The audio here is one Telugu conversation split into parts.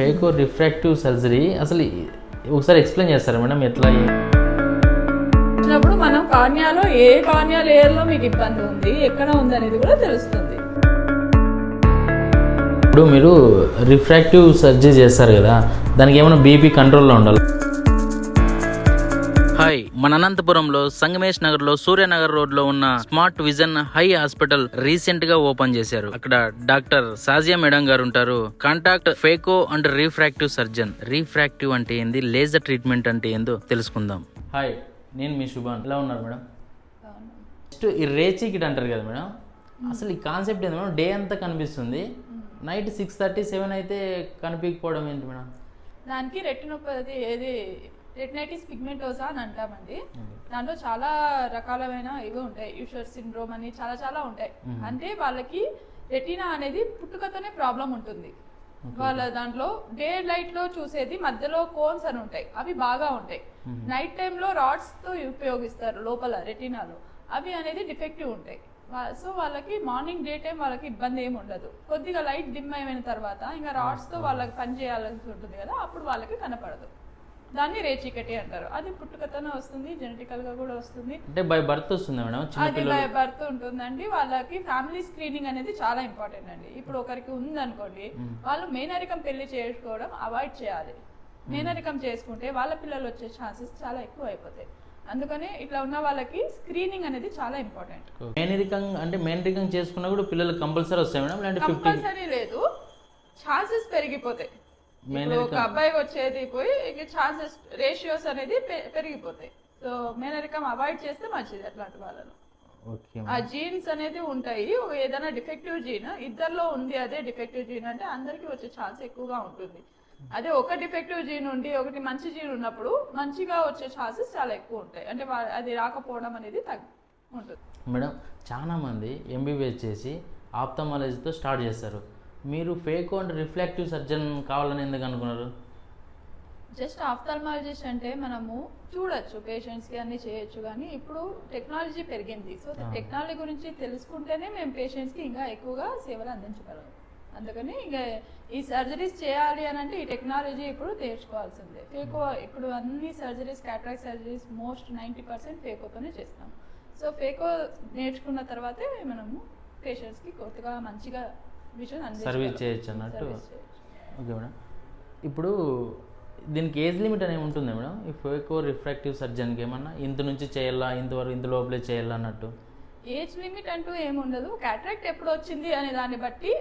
Fake refractive surgery. అసలు ఒకసారి ఎక్స్ప్లెయిన్ చేస్తారా మేడం ఎట్లా వచ్చినప్పుడు మనం కార్నియాలో ఏ కార్నియా లేయర్లో మీకు ఇబ్బంది ఉంది ఎక్కడ ఉంది అనేది కూడా తెలుస్తుంది. ఇప్పుడు మీరు రిఫ్రాక్టివ్ సర్జరీ చేస్తారు కదా దానికి ఏమైనా బీపీ కంట్రోల్లో ఉండాలి? హాయ్ మన అనంతపురంలో సంగమేష్ నగర్లో సూర్యనగర్ రోడ్లో ఉన్న స్మార్ట్ విజన్ హై హాస్పిటల్ రీసెంట్గా ఓపెన్ చేశారు. అక్కడ డాక్టర్ సాజియా మేడం గారు ఉంటారు. Contact phaco and refractive surgeon. Refractive అంటే ఏంది? లేజర్ ట్రీట్మెంట్ అంటే ఏందో తెలుసుకుందాం. హాయ్ నేను మీ శుభాన్. ఎలా ఉన్నారు మేడం? నెక్స్ట్ ఈ రేచి కిట్ అంటారు కదా మేడం? అసలు ఈ కాన్సెప్ట్ ఏంది మేడం? డే అంతా కనిపిస్తుంది. నైట్ సిక్స్ థర్టీ సెవెన్ అయితే కనిపించకపోవడం ఏంటి మేడం? దానికి రెటినోపతి ఏది రెటినైటిస్ పిగ్మెంటోసా అని అంటామండి. దాంట్లో చాలా రకాలమైన ఇవి ఉంటాయి. యూషర్ సిండ్రోమ్ అని చాలా చాలా ఉంటాయి. అంటే వాళ్ళకి రెటీనా అనేది పుట్టుకతోనే ప్రాబ్లం ఉంటుంది. వాళ్ళ దాంట్లో డే లైట్లో చూసేది మధ్యలో కోన్స్ అని ఉంటాయి. అవి బాగా ఉంటాయి. నైట్ టైంలో రాడ్స్తో ఉపయోగిస్తారు లోపల రెటీనాలో. అవి అనేది డిఫెక్టివ్ ఉంటాయి. సో వాళ్ళకి మార్నింగ్ డే టైం వాళ్ళకి ఇబ్బంది ఏమి ఉండదు. కొద్దిగా లైట్ డిమ్ అయిన తర్వాత ఇంకా రాడ్స్తో వాళ్ళకి పని చేయాల్సి ఉంటుంది కదా అప్పుడు వాళ్ళకి కనపడదు. దాన్ని రేచీకటి అంటారు. అది పుట్టుకతోనే వస్తుంది జెనెటికల్గా కూడా వస్తుంది. అంటే బై బర్త్ వస్తుంది మేడం అది చిన్నపిల్లలు బర్త్ ఉంటుందండి. వాళ్ళకి ఫ్యామిలీ స్క్రీనింగ్ అనేది చాలా ఇంపార్టెంట్ అండి. ఇప్పుడు ఒకరికి ఉందనుకోండి వాళ్ళు మేనరికం పెళ్ళి చేసుకోవడం అవాయిడ్ చేయాలి. మేనరికం చేసుకుంటే వాళ్ళ పిల్లలు వచ్చే ఛాన్సెస్ చాలా ఎక్కువ అయిపోతాయి. అందుకని ఇట్లా ఉన్న వాళ్ళకి స్క్రీనింగ్ అనేది చాలా ఇంపార్టెంట్. మేనరికం అంటే మేనరికం చేసుకున్నా కూడా పిల్లలు కంపల్సరీ వస్తాయి మేడం కంపల్సరీ లేదు. ఛాన్సెస్ పెరిగిపోతాయి. ఇప్పుడు ఒక అబ్బాయికి వచ్చేది పోయి ఇక ఛాన్సెస్ రేషియోస్ అనేది పెరిగిపోతాయి. సో మేనరికం అవాయిడ్ చేస్తే మంచిది అట్లాంటి వాళ్ళను. ఆ జీన్స్ అనేది ఉంటాయి. ఏదైనా డిఫెక్టివ్ జీన్ ఇద్దరిలో ఉంది అదే డిఫెక్టివ్ జీన్ అంటే అందరికీ వచ్చే ఛాన్స్ ఎక్కువగా ఉంటుంది. అదే ఒక డిఫెక్టివ్ జీన్ ఉండి ఒకటి మంచి జీన్ ఉన్నప్పుడు మంచిగా వచ్చే ఛాన్సెస్ చాలా ఎక్కువ ఉంటాయి. అంటే అది రాకపోవడం అనేది తగ్గి ఉంటుంది. మేడం చాలా మంది ఎంబీబీఎస్ చేసి ఆప్తమాలజీతో స్టార్ట్ చేస్తారు. మీరు ఫేక్ అండ్ రిఫ్లెక్టివ్ సర్జన్ కావాలని ఎందుకు అనుకున్నారు? జస్ట్ ఆఫ్థల్మాలజిస్ట్ అంటే మనము చూడొచ్చు పేషెంట్స్కి అన్ని చేయొచ్చు కానీ ఇప్పుడు టెక్నాలజీ పెరిగింది. సో టెక్నాలజీ గురించి తెలుసుకుంటేనే మేము పేషెంట్స్కి ఇంకా ఎక్కువగా సేవలు అందించగలం. అందుకని ఇంకా ఈ సర్జరీస్ చేయాలి అని అంటే ఈ టెక్నాలజీ ఇప్పుడు నేర్చుకోవాల్సిందే. ఫేకో ఇప్పుడు అన్ని surgeries cataract surgeries most ninety percent ఫేకోతోనే చేస్తాం. సో ఫేకో నేర్చుకున్న తర్వాతే మనము పేషెంట్స్కి కొత్తగా మంచిగా సర్వీస్ చేయొచ్చు అన్నట్టు. ఓకే మేడం ఇప్పుడు దీనికి ఏజ్ లిమిట్ అనేది ఉంటుంది మేడం ఈ ఫేకో రిఫ్రాక్టివ్ సర్జన్కి ఏమన్నా ఇంత నుంచి చేయాలా ఇంతవరకు ఇంత లోపలే చేయాలా అన్నట్టు? ఏజ్ లిమిట్ అంటూ ఏముండదు క్యాట్రాక్ట్ ఎప్పుడు వచ్చింది అనే దాన్ని బట్టి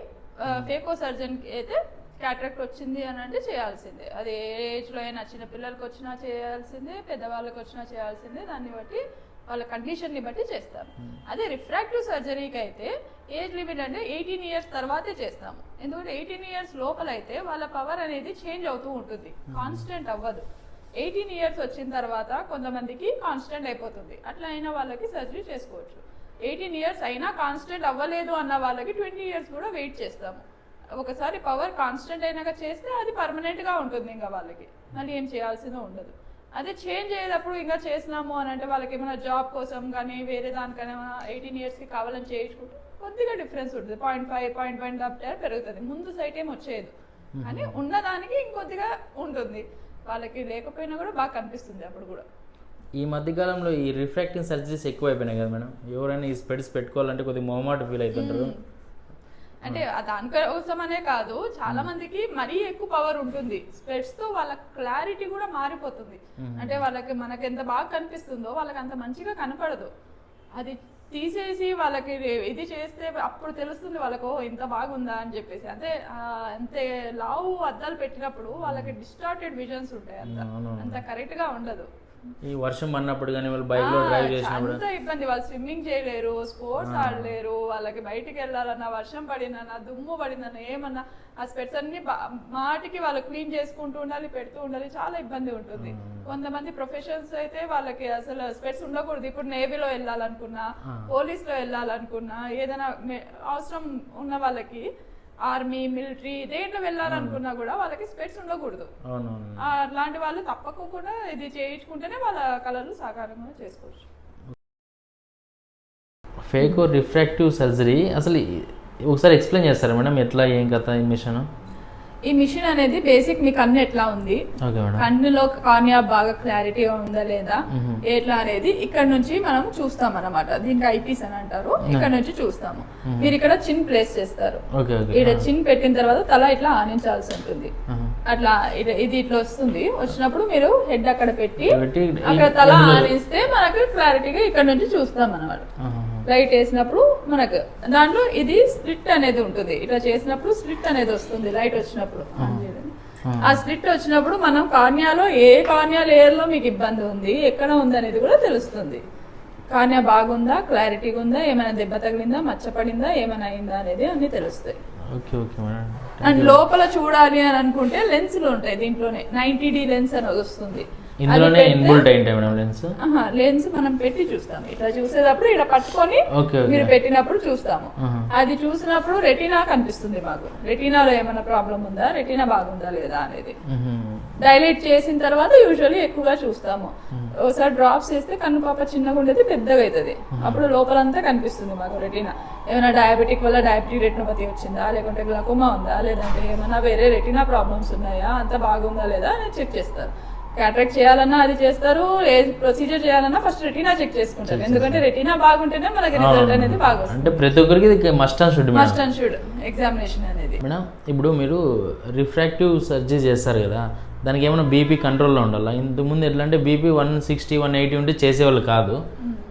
ఫేకో సర్జన్కి అయితే క్యాట్రాక్ట్ వచ్చింది అని అంటే చేయాల్సిందే. అది ఏ ఏజ్లో అయినా చిన్న పిల్లలకి వచ్చినా చేయాల్సిందే పెద్దవాళ్ళకి వచ్చినా చేయాల్సిందే. దాన్ని బట్టి వాళ్ళ కండిషన్ని బట్టి చేస్తాము. అదే రిఫ్రాక్టివ్ సర్జరీకి అయితే ఏజ్ లిమిట్ అంటే ఎయిటీన్ ఇయర్స్ తర్వాతే చేస్తాము. ఎందుకంటే ఎయిటీన్ ఇయర్స్ లోపల అయితే వాళ్ళ పవర్ అనేది చేంజ్ అవుతూ ఉంటుంది. కాన్స్టెంట్ అవ్వదు. ఎయిటీన్ ఇయర్స్ వచ్చిన తర్వాత కొంతమందికి కాన్స్టెంట్ అయిపోతుంది. అట్లా అయిన వాళ్ళకి సర్జరీ చేసుకోవచ్చు. ఎయిటీన్ ఇయర్స్ అయినా కాన్స్టెంట్ అవ్వలేదు అన్న వాళ్ళకి ట్వంటీ ఇయర్స్ కూడా వెయిట్ చేస్తాము. ఒకసారి పవర్ కాన్స్టెంట్ అయినాక చేస్తే అది పర్మనెంట్గా ఉంటుంది ఇంకా వాళ్ళకి. మళ్ళీ ఏం చేయాల్సిందో ఉండదు. అదే చేంజ్ అయ్యేటప్పుడు ఇంకా చేసినాము అని అంటే వాళ్ళకి ఏమైనా జాబ్ కోసం కానీ వేరే దానికైనా ఎయిటీన్ ఇయర్స్కి కావాలని చేయించుకుంటే కొద్దిగా డిఫరెన్స్ ఉంటుంది. Point five point one diopter పెరుగుతుంది. ముందు సైట్ ఏం వచ్చేది కానీ ఉన్నదానికి ఇంకొద్దిగా ఉంటుంది. వాళ్ళకి లేకపోయినా కూడా బాగా కనిపిస్తుంది అప్పుడు కూడా. ఈ మధ్యకాలంలో ఈ రిఫ్రాక్టింగ్ సర్జరీస్ ఎక్కువ అయిపోయినాయి కదా మేడం. ఎవరైనా ఈ స్పెడ్స్ పెట్టుకోవాలంటే కొద్దిగా మొహమాట ఫీల్ అవుతుంటారు. అంటే దానికోసమనే కాదు చాలా మందికి మరీ ఎక్కువ పవర్ ఉంటుంది. స్పెట్స్తో వాళ్ళ క్లారిటీ కూడా మారిపోతుంది. అంటే వాళ్ళకి మనకి ఎంత బాగా కనిపిస్తుందో వాళ్ళకి అంత మంచిగా కనపడదు. అది తీసేసి వాళ్ళకి ఇది చేస్తే అప్పుడు తెలుస్తుంది వాళ్ళకు "ఓ, ఇంత బాగుందా? అని చెప్పేసి. అంటే అంతే లావు అద్దాలు పెట్టినప్పుడు వాళ్ళకి డిస్టార్టెడ్ విజన్స్ ఉంటాయి అంత. అంత కరెక్ట్గా ఉండదు. ఈ వర్షం పడినప్పుడు కానీ వాళ్ళు బైక్లో డ్రైవ్ చేసినప్పుడు. అంత ఇబ్బంది. వాళ్ళు స్విమ్మింగ్ చేయలేరు స్పోర్ట్స్ ఆడలేరు వాళ్ళకి బయటికి వెళ్ళాలన్నా వర్షం పడినన్నా దుమ్ము పడిందన్నా ఏమన్నా ఆ స్పెట్స్ అన్ని మాటికి వాళ్ళు క్లీన్ చేసుకుంటూ ఉండాలి పెడుతూ ఉండాలి చాలా ఇబ్బంది ఉంటుంది. కొంతమంది ప్రొఫెషన్స్ అయితే వాళ్ళకి అసలు స్పెట్స్ ఉండకూడదు. ఇప్పుడు నేవీలో వెళ్ళాలనుకున్నా పోలీస్లో వెళ్ళాలనుకున్నా ఏదైనా అవసరం ఉన్న వాళ్ళకి ఆర్మీ మిలిటరీ దేంట్లో వెళ్ళాలనుకున్నా కూడా వాళ్ళకి స్పెట్స్ ఉండకూడదు. అట్లాంటి వాళ్ళు తప్పకుండా ఇది చేయించుకుంటేనే వాళ్ళ కళలు సాకారంగా చేసుకోవచ్చు. Phaco refractive surgery? అసలు ఒకసారి ఎక్స్ప్లెయిన్ చేస్తారా మేడం ఎట్లా ఏం కథ ఈ మిషన్? ఈ మిషన్ అనేది బేసిక్ మీ కన్ను ఎట్లా ఉంది? కన్నులో కార్నియా బాగా క్లారిటీగా ఉందా లేదా. ఎట్లా అనేది ఇక్కడ నుంచి మనం చూస్తాం అన్నమాట. దీనికి ఐపీస్ అని అంటారు. ఇక్కడ నుంచి చూస్తాము. మీరు ఇక్కడ చిన్ ప్లేస్ చేస్తారు. ఇక్కడ చిన్ పెట్టిన తర్వాత తల ఇట్లా ఆనించాల్సి ఉంటుంది. అట్లా ఇది ఇట్లా వస్తుంది. వచ్చినప్పుడు మీరు హెడ్ అక్కడ పెట్టి అక్కడ తల ఆనిస్తే మనకు క్లారిటీగా ఇక్కడ నుంచి చూస్తాం అన్నమాట. లైట్ వేసినప్పుడు మనకు దాంట్లో ఇది స్లిట్ అనేది ఉంటుంది. ఇట్లా చేసినప్పుడు స్లిట్ అనేది వస్తుంది లైట్ వచ్చినప్పుడు. ఆ. స్లిట్ వచ్చినప్పుడు మనం కార్నియాలో ఏ కార్నియా లేయర్లో మీకు ఇబ్బంది ఉంది ఎక్కడ ఉంది అనేది కూడా తెలుస్తుంది. కార్నియా బాగుందా క్లారిటీగా ఉందా ఏమైనా దెబ్బ తగిలిందా మచ్చ పడిందా ఏమైనా అయిందా అనేది అన్ని తెలుస్తాయి. అండ్ లోపల చూడాలి అని అనుకుంటే లెన్స్లు ఉంటాయి దీంట్లోనే. నైన్టీ డి లెన్స్ అనేది వస్తుంది. ఇందులోనే ఇన్బుల్ట్ అయింటాయి మేడం లెన్స్ లెన్స్ మనం పెట్టి చూస్తాము. ఇట్లా చూసేటప్పుడు ఇలా పట్టుకొని మీరు పెట్టినప్పుడు చూస్తాము. అది చూసినప్పుడు రెటీనా కనిపిస్తుంది మాకు. రెటీనాలో ఏమైనా ప్రాబ్లం ఉందా? రెటీనా బాగుందా లేదా అనేది. డైలైట్ చేసిన తర్వాత యూజువల్లీ ఎక్కువగా చూస్తాము. ఒకసారి డ్రాప్స్ చేస్తే కన్ను పాప చిన్నగా ఉండేది పెద్దగా అవుతుంది. అప్పుడు లోపలంతా కనిపిస్తుంది మాకు రెటీనా ఏమైనా డయాబెటిక్ వల్ల డయాబెటిక్ రెటినోపతి వచ్చిందా? లేకుంటే గ్లకోమా ఉందా? లేదంటే ఏమైనా వేరే రెటీనా ప్రాబ్లమ్స్ ఉన్నాయా? అంత బాగుందా లేదా? అని చెక్ చేస్తారు. క్యాట్రాక్ట్ చేయాలన్నా అది చేస్తారు ఏ ప్రొసీజర్ చేయాలన్నా ఫస్ట్ రెటీనా చెక్ చేసుకుంటారు. ఎందుకంటే రెటీనా బాగుంటేనే మనకి రిజల్ట్ అనేది బాగా వస్తుంది అంటే ప్రతి ఒక్కరికి ఇది must and should must and should examination అనేది. మేడం ఇప్పుడు మీరు రిఫ్రాక్టివ్ సర్జరీ చేస్తారు కదా దానికి ఏమైనా బీపీ కంట్రోల్లో ఉండాలా? ఇంతకుముందు ఎట్లా అంటే BP one sixty one eighty ఉంటే చేసేవాళ్ళు కాదు.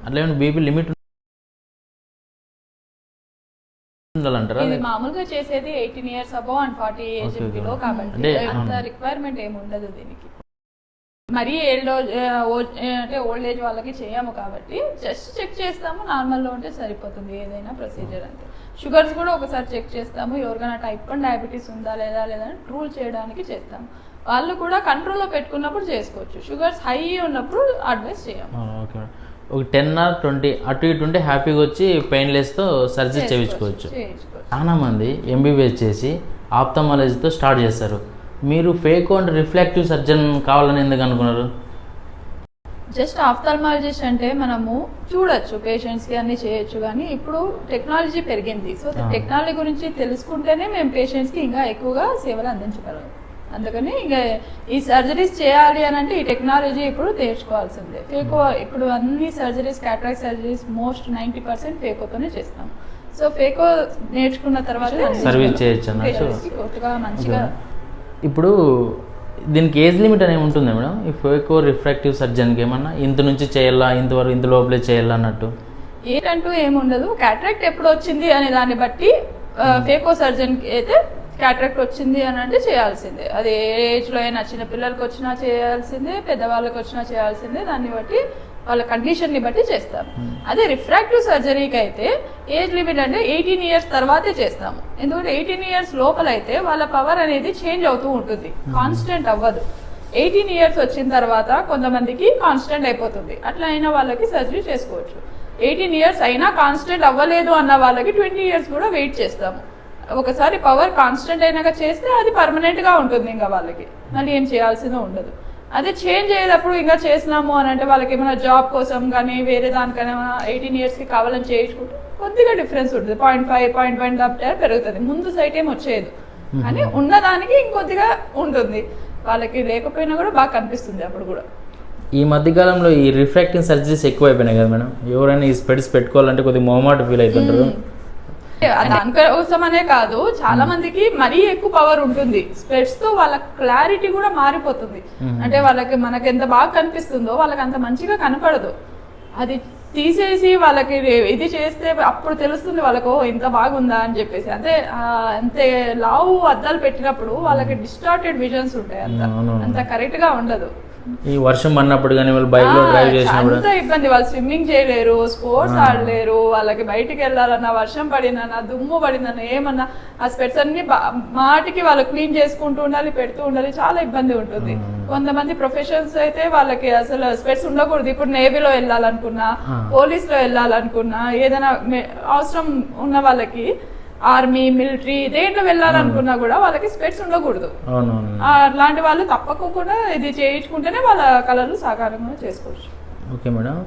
అట్లా ఏమైనా బీపీ లిమిట్ ఉండాలంటారా? ఇది మామూలుగా చేసేది eighteen years above and forty age. Below కాబట్టి అంత. రిక్వైర్మెంట్ ఏమి ఉండదు దీనికి. మరీ ఏళ్ళో అంటే ఓల్డ్ ఏజ్ వాళ్ళకి చేయము కాబట్టి జస్ట్ చెక్ చేస్తాము నార్మల్లో ఉంటే సరిపోతుంది ఏదైనా ప్రొసీజర్ అంతే. షుగర్స్ కూడా ఒకసారి చెక్ చేస్తాము ఎవరికైనా టైప్ వన్ డయాబెటీస్ ఉందా లేదా లేదా రూల్ చేయడానికి చేస్తాము. వాళ్ళు కూడా కంట్రోల్లో పెట్టుకున్నప్పుడు చేసుకోవచ్చు. షుగర్స్ హై ఉన్నప్పుడు అడ్వైస్ చేయము. ఓకే. ఒక టెన్ ఆర్ ట్వంటీ అటు ఇటు ఉంటే హ్యాపీగా వచ్చి పెయిన్లెస్తో సర్జరీ చేయించుకోవచ్చు. చేయించుకోవచ్చు. చాలా మంది ఎంబీబీఎస్ చేసి ఆప్థమాలజీతో స్టార్ట్ చేస్తారు. మీరు ఫేక్ అండ్ రిఫ్లెక్టివ్ సర్జన్ కావాలని ఎందుకు అనుకున్నారు? జస్ట్ ఆఫ్థల్మాలజిస్ట్ అంటే మనము చూడొచ్చు పేషెంట్స్కి అన్ని చేయొచ్చు కానీ ఇప్పుడు టెక్నాలజీ పెరిగింది. సో టెక్నాలజీ గురించి తెలుసుకుంటేనే మేము పేషెంట్స్కి ఇంకా ఎక్కువగా సేవలు అందించగలం. అందుకని ఇంకా ఈ సర్జరీస్ చేయాలి అని అంటే ఈ టెక్నాలజీ ఇప్పుడు నేర్చుకోవాల్సిందే. ఫేకో ఇప్పుడు అన్ని surgeries cataract surgeries most ninety percent ఫేకోతోనే చేస్తాం. సో ఫేకో నేర్చుకున్న తర్వాత Service చేయొచ్చు మంచిగా ఇప్పుడు దీనికి ఏజ్ లిమిట్ అనేది ఉంటుందా మేడం? ఈ ఫేకో రిఫ్రాక్టివ్ సర్జన్కి ఏమన్నా ఇంత నుంచి చేయాలా ఇంతవరకు ఇంత లోపలే చేయాలా అన్నట్టు? ఏంటంటూ ఏముండదు. క్యాట్రాక్ట్ ఎప్పుడు వచ్చింది అనే దాన్ని బట్టి ఫేకో సర్జన్కి అయితే క్యాట్రాక్ట్ వచ్చింది అని అంటే చేయాల్సిందే. అది ఏ ఏజ్లో అయినా చిన్న పిల్లలకి వచ్చినా చేయాల్సిందే పెద్దవాళ్ళకి వచ్చినా చేయాల్సిందే. దాన్ని బట్టి వాళ్ళ కండిషన్ని బట్టి చేస్తాం అదే రిఫ్రాక్టివ్ సర్జరీకి అయితే ఏజ్ లిమిట్ అంటే ఎయిటీన్ ఇయర్స్ తర్వాతే చేస్తాము. ఎందుకంటే ఎయిటీన్ ఇయర్స్ లోపల అయితే వాళ్ళ పవర్ అనేది చేంజ్ అవుతూ ఉంటుంది. కాన్స్టెంట్ అవ్వదు. ఎయిటీన్ ఇయర్స్ వచ్చిన తర్వాత కొంతమందికి కాన్స్టెంట్ అయిపోతుంది. అట్లా అయిన వాళ్ళకి సర్జరీ చేసుకోవచ్చు. ఎయిటీన్ ఇయర్స్ అయినా కాన్స్టెంట్ అవ్వలేదు అన్న వాళ్ళకి ట్వంటీ ఇయర్స్ కూడా వెయిట్ చేస్తాము. ఒకసారి పవర్ కాన్స్టెంట్ అయినాక చేస్తే అది పర్మనెంట్గా ఉంటుంది ఇంకా వాళ్ళకి. మళ్ళీ ఏం చేయాల్సిందో ఉండదు. అదే చేంజ్ అయ్యేటప్పుడు ఇంకా చేసినాము అని అంటే వాళ్ళకి ఏమైనా జాబ్ కోసం కానీ వేరే దానికైనా ఎయిటీన్ ఇయర్స్కి కావాలని చేయించుకుంటే కొద్దిగా డిఫరెన్స్ ఉంటుంది. పాయింట్ ఫైవ్ పాయింట్ వన్ పెరుగుతుంది. ముందు సైట్ ఏం వచ్చేది కానీ ఉన్నదానికి ఇంకొద్దిగా ఉంటుంది. వాళ్ళకి లేకపోయినా కూడా బాగా కనిపిస్తుంది అప్పుడు కూడా. ఈ మధ్యకాలంలో ఈ రిఫ్రాక్టింగ్ సర్జరీస్ ఎక్కువ అయిపోయినాయి కదా మేడం. ఎవరైనా ఈ స్పెడ్స్ పెట్టుకోవాలంటే కొద్దిగా మొహమాట ఫీల్ అవుతుంటారు. దానికోసమనే కాదు చాలా మందికి మరీ ఎక్కువ పవర్ ఉంటుంది. స్పెట్స్తో వాళ్ళ క్లారిటీ కూడా మారిపోతుంది. అంటే వాళ్ళకి మనకి ఎంత బాగా కనిపిస్తుందో వాళ్ళకి అంత మంచిగా కనపడదు. అది తీసేసి వాళ్ళకి ఇది చేస్తే అప్పుడు తెలుస్తుంది వాళ్ళకు "ఓ, ఇంత బాగుందా? అని చెప్పేసి. అంటే అంతే లావు అద్దాలు పెట్టినప్పుడు వాళ్ళకి డిస్టార్టెడ్ విజన్స్ ఉంటాయి అంత. అంత కరెక్ట్గా ఉండదు. ఈ వర్షం పడినప్పుడు కానీ వాళ్ళు బైక్లో డ్రైవ్ చేసినప్పుడు అంత ఇబ్బంది. వాళ్ళు స్విమ్మింగ్ చేయలేరు స్పోర్ట్స్ ఆడలేరు వాళ్ళకి బయటికి వెళ్ళాలన్నా వర్షం పడినన్నా దుమ్ము పడిందన్నా ఏమన్నా ఆ స్పెట్స్ అన్ని మాటికి వాళ్ళు క్లీన్ చేసుకుంటూ ఉండాలి పెడుతూ ఉండాలి చాలా ఇబ్బంది ఉంటుంది. కొంతమంది ప్రొఫెషన్స్ అయితే వాళ్ళకి అసలు స్పెట్స్ ఉండకూడదు. ఇప్పుడు నేవీలో వెళ్ళాలనుకున్నా పోలీస్లో వెళ్ళాలనుకున్నా ఏదైనా అవసరం ఉన్న వాళ్ళకి ఆర్మీ మిలిటరీ దేంట్లో వెళ్ళాలనుకున్నా కూడా వాళ్ళకి స్పెట్స్ ఉండకూడదు. అట్లాంటి వాళ్ళు తప్పకుండా ఇది చేయించుకుంటేనే వాళ్ళ కళలు సాకారంగా చేసుకోవచ్చు. Okay madam.